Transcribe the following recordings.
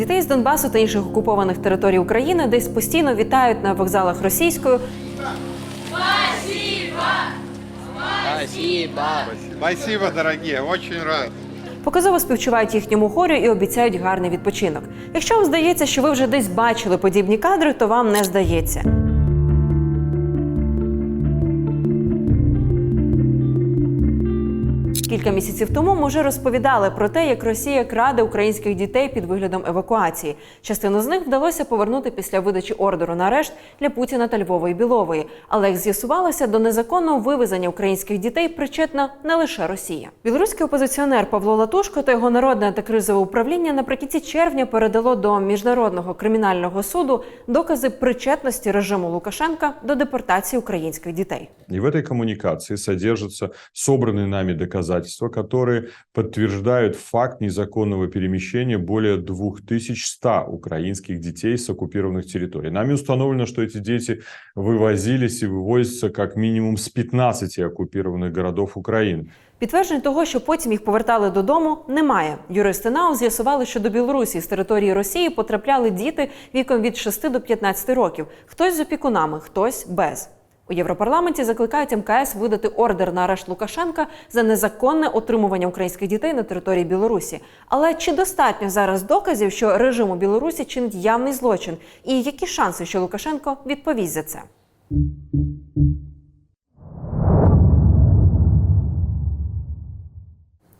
Дітей з Донбасу та інших окупованих територій України десь постійно вітають на вокзалах російською. Спасибо, дорогі, дуже рад. Показово співчувають їхньому хорю і обіцяють гарний відпочинок. Якщо вам здається, що ви вже десь бачили подібні кадри, то вам не здається. Кілька місяців тому ми вже розповідали про те, як Росія краде українських дітей під виглядом евакуації. Частину з них вдалося повернути після видачі ордеру на арешт для Путіна та Львової Білової. Але як з'ясувалося, до незаконного вивезення українських дітей причетна не лише Росія. Білоруський опозиціонер Павло Латушко та його народне антикризове управління наприкінці червня передало до міжнародного кримінального суду докази причетності режиму Лукашенка до депортації українських дітей. И в этой коммуникации содержатся собранные нами доказательства, которые подтверждают факт незаконного перемещения более 2100 украинских детей с оккупированных территорий. Нами установлено, что эти дети вывозились и вывозятся как минимум с 15 оккупированных городов Украины. Підтверджень того, що потім їх повертали додому, немає. Юристи НАУ з'ясували, що до Білорусі з території Росії потрапляли діти віком від 6 до 15 років. Хтось з опікунами, хтось без. У Європарламенті закликають МКС видати ордер на арешт Лукашенка за незаконне отримування українських дітей на території Білорусі. Але чи достатньо зараз доказів, що режим у Білорусі чинить явний злочин? І які шанси, що Лукашенко відповість за це?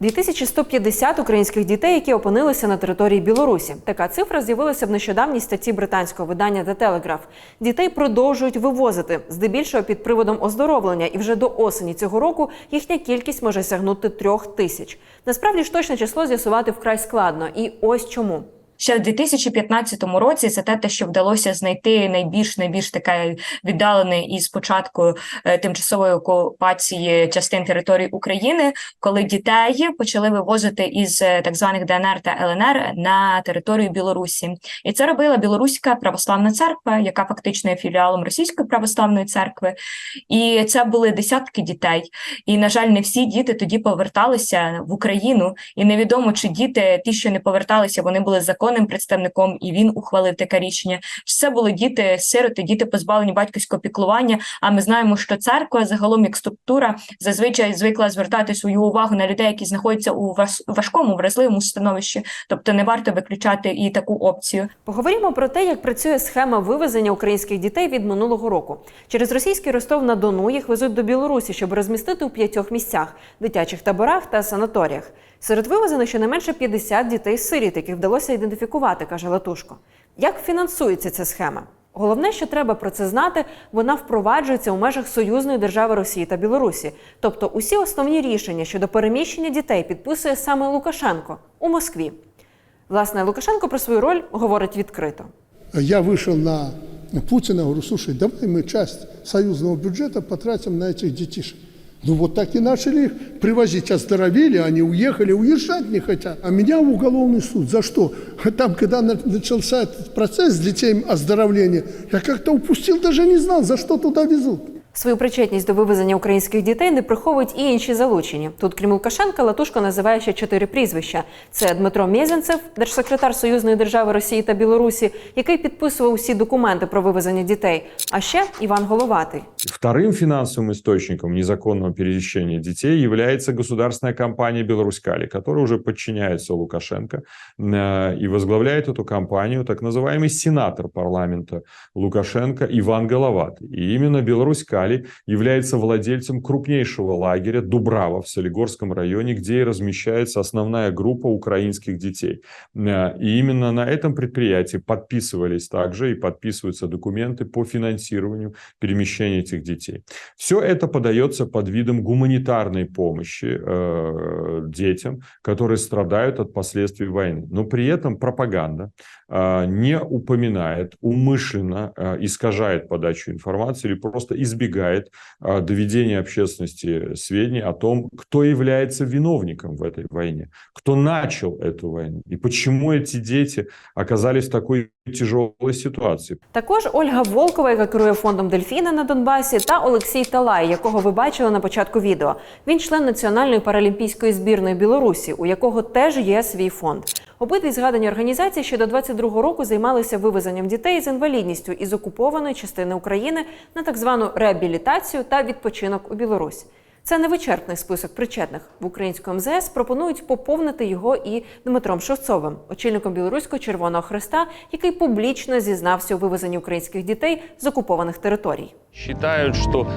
2150 українських дітей, які опинилися на території Білорусі. Така цифра з'явилася в нещодавній статті британського видання The Telegraph. Дітей продовжують вивозити, здебільшого під приводом оздоровлення, і вже до осені цього року їхня кількість може сягнути трьох тисяч. Насправді ж точне число з'ясувати вкрай складно, і ось чому. Ще в 2015 році це те, те, що вдалося знайти найбільш найбільш таке віддалене із початку е, тимчасової окупації частин території України, коли дітей почали вивозити із е, так званих ДНР та ЛНР на територію Білорусі, і це робила Білоруська православна церква, яка фактично є філіалом Російської православної церкви. І це були десятки дітей. І на жаль, не всі діти тоді поверталися в Україну, і невідомо, чи діти, ті, що не поверталися, вони були законним представником, і він ухвалив таке рішення. Чи це були діти, сироти, діти позбавлені батьківського піклування? А ми знаємо, що церква загалом як структура зазвичай звикла звертати свою увагу на людей, які знаходяться у важ- важкому, вразливому становищі. Тобто не варто виключати і таку опцію. Поговоримо про те, як працює схема вивезення українських дітей від минулого року. Через російський Ростов на Дону їх везуть до Білорусі, щоб розмістити у п'ятьох місцях дитячих таборах та санаторіях. Серед вивезених щонайменше 50 дітей сиріт, яких вдалося ідентифікувати, каже Латушко. Як фінансується ця схема? Головне, що треба про це знати, вона впроваджується у межах союзної держави Росії та Білорусі. Тобто, усі основні рішення щодо переміщення дітей підписує саме Лукашенко у Москві. Власне, Лукашенко про свою роль говорить відкрито. Я вышел на Путина, говорю, слушай, давай мы часть союзного бюджета потратим на этих детишек. Ну вот так и начали их привозить, оздоровели, они уехали, уезжать не хотят. А меня в уголовный суд. За что? Там, когда начался этот процесс детей оздоровления, я как-то упустил, даже не знал, за что туда везут. Свою причетність до вивезення українських дітей не приховують і інші залучені. Тут, крім Лукашенка, Латушко називає ще чотири прізвища: це Дмитро Мєзенцев, держсекретар Союзної держави Росії та Білорусі, який підписував усі документи про вивезення дітей. А ще Іван Головатий. Вторым финансовым источником незаконного перемещения детей является государственная компания «Беларускали», которая уже подчиняется Лукашенко э, и возглавляет эту компанию так называемый сенатор парламента Лукашенко Иван Головатый. И именно «Беларускали» является владельцем крупнейшего лагеря Дубрава в Солигорском районе, где и размещается основная группа украинских детей. Э, И именно на этом предприятии подписывались также и подписываются документы по финансированию перемещения этих детей. Все это подается под видом гуманитарной помощи э, детям, которые страдают от последствий войны. Но при этом пропаганда э, не упоминает, умышленно э, искажает подачу информации или просто избегает э, доведения общественности сведений о том, кто является виновником в этой войне, кто начал эту войну и почему эти дети оказались в такой тяжелой ситуации. Також Ольга Волкова, яка керує фондом Дельфіна на Донбасі, та Олексій Талай, якого ви бачили на початку відео. Він член Національної паралімпійської збірної Білорусі, у якого теж є свій фонд. Обидві згадані організації ще до 22-го року займалися вивезенням дітей з інвалідністю із окупованої частини України на так звану реабілітацію та відпочинок у Білорусь. Це не вичерпний список причетних. В українському МЗС пропонують поповнити його і Дмитром Шевцовим, очільником Білоруського Червоного Хреста, який публічно зізнався у вивезенні українських дітей з окупованих територій. Считают, что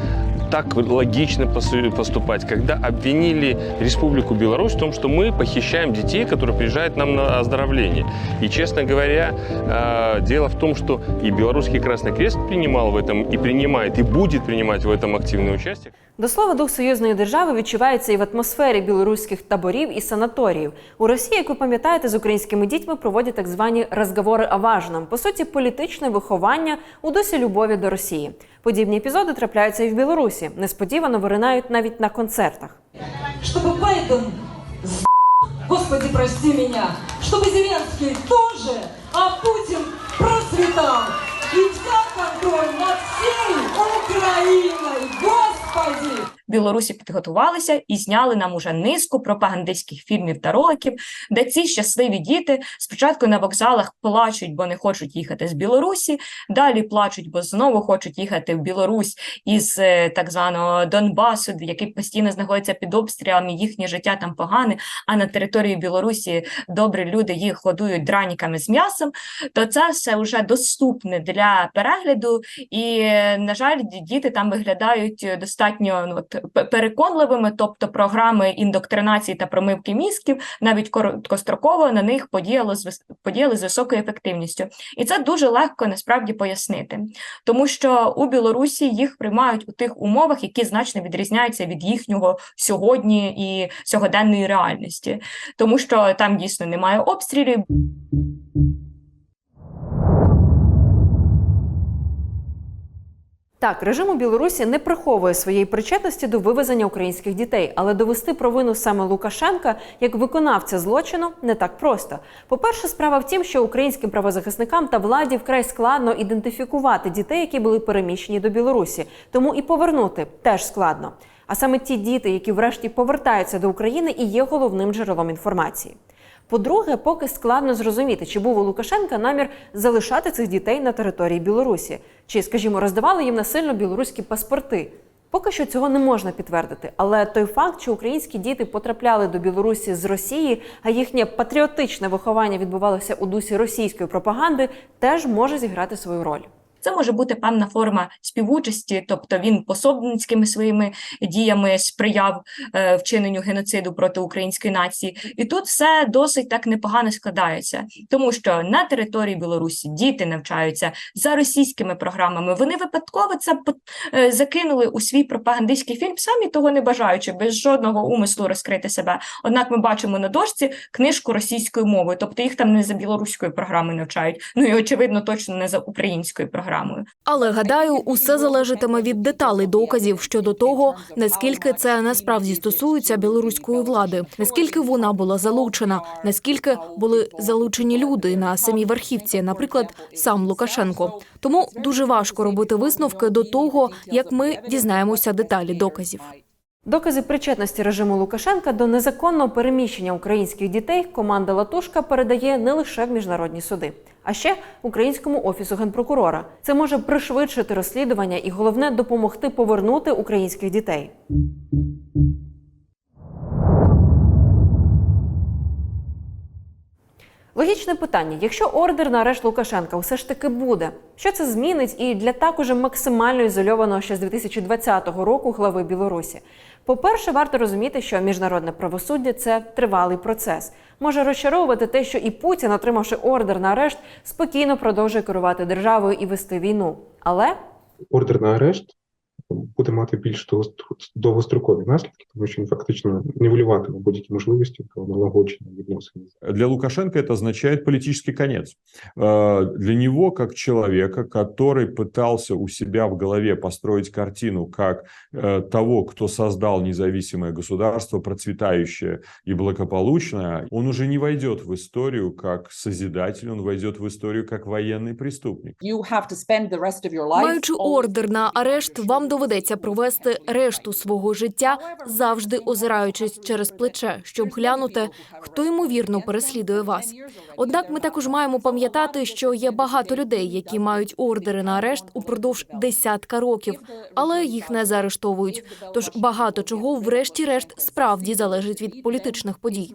так логично посу- поступать, когда обвинили Республику Беларусь в том, что мы похищаем детей, которые приезжают нам на оздоровление. И, честно говоря, э, дело в том, что и Белорусский Красный Крест принимал в этом, и принимает, и будет принимать в этом активное участие. До слова, дух союзної держави відчувається і в атмосфері білоруських таборів і санаторіїв. У Росії, як ви пам'ятаєте, з українськими дітьми проводять так звані розговори о важном, по суті, політичне виховання у дусі любові до Росії. Подібні епізоди трапляються і в Білорусі. Несподівано виринають навіть на концертах. Щоб Байден з Господи, прости мене, щоб Зеленський теж, а Путін просвітав. І взял контроль над всією Україною, Господи! Білорусі підготувалися і зняли нам уже низку пропагандистських фільмів та роликів, де ці щасливі діти спочатку на вокзалах плачуть, бо не хочуть їхати з Білорусі, далі плачуть, бо знову хочуть їхати в Білорусь із е, так званого Донбасу, який постійно знаходиться під обстрілами, їхнє життя там погане. А на території Білорусі добрі люди їх годують драніками з м'ясом. То це все вже доступне для перегляду, і е, на жаль, діти там виглядають е, достатньо ну, от, переконливими, тобто програми індоктринації та промивки мізків навіть короткостроково на них подіяли з подіяли з високою ефективністю. І це дуже легко насправді пояснити, тому що у Білорусі їх приймають у тих умовах, які значно відрізняються від їхнього сьогодні і сьогоденної реальності, тому що там дійсно немає обстрілів. Так, режим у Білорусі не приховує своєї причетності до вивезення українських дітей, але довести провину саме Лукашенка як виконавця злочину не так просто. По-перше, справа в тім, що українським правозахисникам та владі вкрай складно ідентифікувати дітей, які були переміщені до Білорусі, тому і повернути теж складно. А саме ті діти, які врешті повертаються до України, і є головним джерелом інформації. По-друге, поки складно зрозуміти, чи був у Лукашенка намір залишати цих дітей на території Білорусі, чи, скажімо, роздавали їм насильно білоруські паспорти. Поки що цього не можна підтвердити, але той факт, що українські діти потрапляли до Білорусі з Росії, а їхнє патріотичне виховання відбувалося у дусі російської пропаганди, теж може зіграти свою роль. Це може бути певна форма співучасті, тобто він пособницькими своїми діями сприяв е, вчиненню геноциду проти української нації. І тут все досить так непогано складається, тому що на території Білорусі діти навчаються за російськими програмами. Вони випадково це е, закинули у свій пропагандистський фільм, самі того не бажаючи, без жодного умислу розкрити себе. Однак ми бачимо на дошці книжку російською мовою, тобто їх там не за білоруською програмою навчають. Ну і очевидно, точно не за українською програмою. Але гадаю, усе залежатиме від деталей доказів щодо того, наскільки це насправді стосується білоруської влади, наскільки вона була залучена, наскільки були залучені люди на самій верхівці, наприклад, сам Лукашенко. Тому дуже важко робити висновки до того, як ми дізнаємося деталі доказів. Докази причетності режиму Лукашенка до незаконного переміщення українських дітей команда Латушка передає не лише в міжнародні суди, а ще українському офісу генпрокурора. Це може пришвидшити розслідування і головне допомогти повернути українських дітей. Логічне питання: якщо ордер на арешт Лукашенка все ж таки буде, що це змінить і для так уже максимально ізольованого ще з 2020 року глави Білорусі? По-перше, варто розуміти, що міжнародне правосуддя це тривалий процес. Може розчаровувати те, що і Путін, отримавши ордер на арешт, спокійно продовжує керувати державою і вести війну. Але ордер на арешт буде мати більш довгостр- довгострокові наслідки, тому що він фактично нівелюватиме будь-які можливості до налагодження відносин. Для Лукашенко это означает политический конец. Э, Для него, как человека, который пытался у себя в голове построить картину как э, того, кто создал независимое государство, процветающее и благополучное, он уже не войдет в историю как созидатель, он войдет в историю как военный преступник. You have to spend the rest of your life Маючи always ордер на арешт, вам доведеться доведеться провести решту свого життя, завжди озираючись через плече, щоб глянути, хто ймовірно переслідує вас. Однак ми також маємо пам'ятати, що є багато людей, які мають ордери на арешт упродовж десятка років, але їх не заарештовують. Тож багато чого, врешті-решт, справді залежить від політичних подій.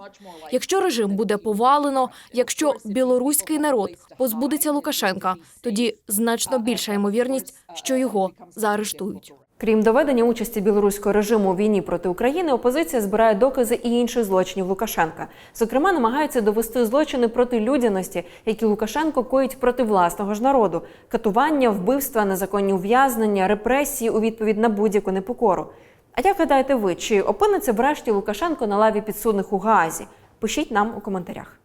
Якщо режим буде повалено, якщо білоруський народ позбудеться Лукашенка, тоді значно більша ймовірність, що його заарештують. Крім доведення участі білоруського режиму у війні проти України, опозиція збирає докази і інших злочинів Лукашенка. Зокрема, намагається довести злочини проти людяності, які Лукашенко коїть проти власного ж народу: катування, вбивства, незаконні ув'язнення, репресії у відповідь на будь-яку непокору. А як гадаєте ви, чи опиниться врешті Лукашенко на лаві підсудних у Гаазі? Пишіть нам у коментарях.